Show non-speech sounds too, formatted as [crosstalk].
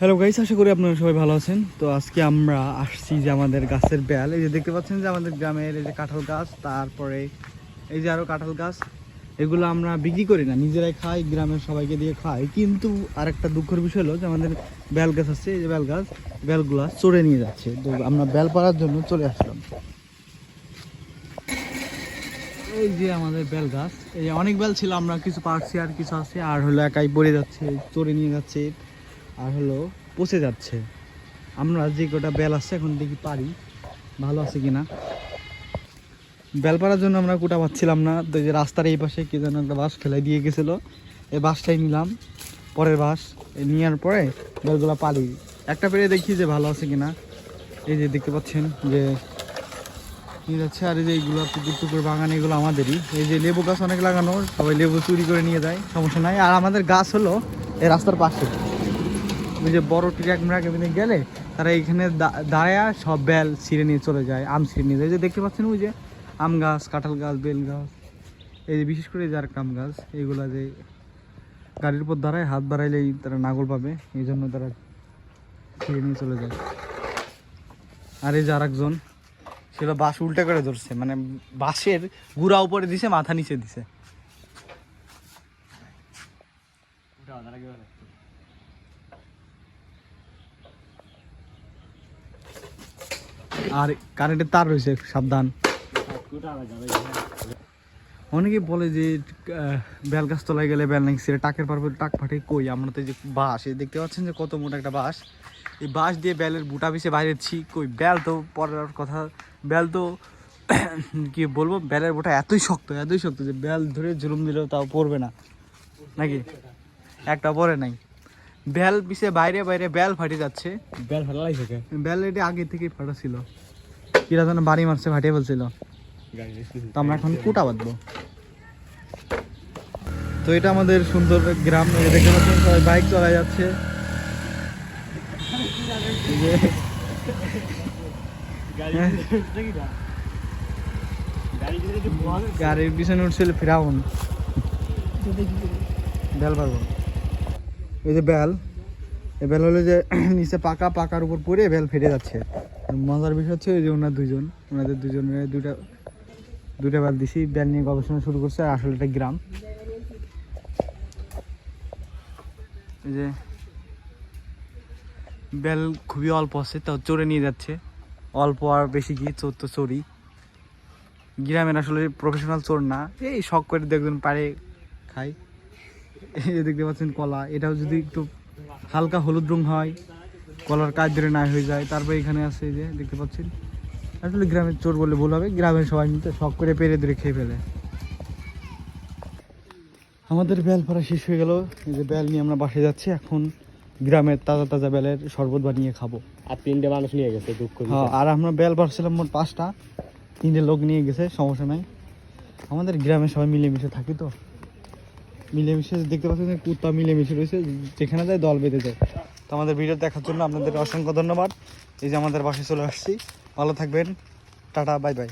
Hello guys আশা করি আপনারা সবাই ভালো আছেন। তো আজকে আমরা আসছি যে আমাদের গাছের বেল এই যে দেখতে পাচ্ছেন যে আমাদের গ্রামের এই যে কাঁঠাল গাছ, তারপরে এই যে আরও কাঁঠাল গাছ, এগুলো আমরা বিক্রি করি না, নিজেরাই খাই, গ্রামের সবাইকে দিয়ে খাই। কিন্তু আরেকটা দুঃখের বিষয় হলো যে আমাদের বেল গাছ আছে, এই যে বেল গাছ বেলগুলা চড়ে নিয়ে যাচ্ছে। তো আমরা বেল পাড়ার জন্য চলে আসলাম। এই যে আমাদের বেল গাছ, এই অনেক বেল ছিল, আমরা কিছু পারছি আর কিছু আছে, আর হলো একাই পড়ে যাচ্ছে, চড়ে নিয়ে যাচ্ছে। আর হলো পচে যাচ্ছে। আমরা যে কটা বেল আছে এখন দেখি পারি। ভালো আছে কিনা? বেল পাড়ার জন্য আমরা কোটা পাচ্ছিলাম না। তো যে রাস্তার এই পাশে কি যেন একটা বাস ফেলাই দিয়ে গেছিল। এই বাসটাই নিলাম। পরের বাস নেওয়ার পরে বেলগুলো পারি একটা পেরে দেখি যে ভালো আছে কিনা। এই যে দেখতে পাচ্ছেন যে নিয়ে যাচ্ছে। আর এই যে এইগুলো পুকুর টুকুর বাগান, এগুলো আমাদেরই। এই যে লেবু গাছ অনেক লাগানো। সবাই লেবু চুরি করে নিয়ে যায়। সমস্যা নাই। আর আমাদের গাছ হলো এই রাস্তার পাশে। ওই যে বড় ট্রাক এমনি গেলে তারা এইখানে দা- দাঁড়ায় সব বেল ছিঁড়ে নিয়ে চলে যায়, আম ছিঁড়ে নিয়ে যায়। যে দেখতে পাচ্ছেন ওই যে আম গাছ, কাঁঠাল গাছ, বেল গাছ। এই যে বিশেষ করে যার কাম গাছ, এইগুলা যে গাড়ির উপর দাঁড়ায়, হাত বাড়াইলেই তারা নাগল পাবে, এই জন্য তারা ছিঁড়ে নিয়ে চলে যায়। আর এই যে আরেকজন সেটা বাস উল্টা করে ধরছে মানে বাসের গুড়া উপরে দিছে, মাথা নিচে দিছে। আর কারেন্টের তার রয়েছে, সাবধান। অনেকে বলে যে বেল গাছ তলায় গেলে বেল নাকি সেটা টাকের পারবে টাক ফাটে কই? আমরা তো যে বাঁশ, এই দেখতে পাচ্ছেন যে কত মোটা একটা বাঁশ। এই বাঁশ দিয়ে বেলের বুটা পিছে বাইরেছি কই? বেল তো পরের কথা। বেল তো, [coughs] কি বলব? বেলের বুটা এতই শক্ত এতই শক্ত যে বেল ধরে জুলুম দিলেও তাও পড়বে না। নাকি? একটা পরে নাই। বেল পিছে বাইরে বাইরে বেল ফাটে যাচ্ছে। বেল ফাটা লাগছে বেল এটা আগে থেকেই ফাটা ছিল। কিরা যেন বাড়ি মারছে ফাটিয়ে ফেলছিল। তো আমরা এখন কুটা বাঁধবো। তো এটা আমাদের সুন্দর গ্রাম দেখতে পাচ্ছেন সবাই বাইক চলা যাচ্ছে। গাড়ির পিছনে উঠছিল ফিরাউন। বেল পারব এই যে বেল, এই বেল হলো যে [clears throat] নিচে পাকা, পাকার উপর পড়ে বেল ফেটে যাচ্ছে। মজার বিষয় হচ্ছে ওই যে ওনার দুজন ওনাদের দুজনের দুইটা দুইটা বেল দিছি, বেল নিয়ে গবেষণা শুরু করছে আসলে এটা গ্রাম। এই যে বেল খুবই অল্প আছে, তাও চড়ে নিয়ে যাচ্ছে। অল্প আর বেশি কি, চোর তো চোরই। গ্রামের আসলে প্রফেশনাল চোর না, এই শখ করে দেখবেন পারে খাই দেখতে পাচ্ছেন কলা এটাও যদি একটু হালকা হলুদ রং হয় কলার কাজ ধরে না হয়ে যায়। তারপরে এখানে আছে যে দেখতে পাচ্ছেন। আসলে গ্রামের চোর বলে ভুল হবে গ্রামের সবাই মিলে শখ করে পেরে ধরে খেয়ে ফেলে। আমাদের বেল ভরা শেষ হয়ে গেল। এই যে বেল নিয়ে আমরা বাসে যাচ্ছি এখন গ্রামের তাজা তাজা বেলের শরবত বানিয়ে খাব। আর তিনটে মানুষ নিয়ে গেছে দুঃখ হ্যাঁ আর আমরা বেল ভরছিলাম মোট পাঁচটা। তিনটে লোক নিয়ে গেছে সমস্যা নাই। আমাদের গ্রামে সবাই মিলেমিশে থাকি তো। মিলেমিশে দেখতে পাচ্ছেন কুত্তা মিলেমিশে রয়েছে, যেখানে যায় দল বেঁধে যায়। তো আমাদের ভিডিও দেখার জন্য আপনাদের অসংখ্য ধন্যবাদ। এই যে আমাদের বাসে চলে আসছি। ভালো থাকবেন। Tata, bye bye.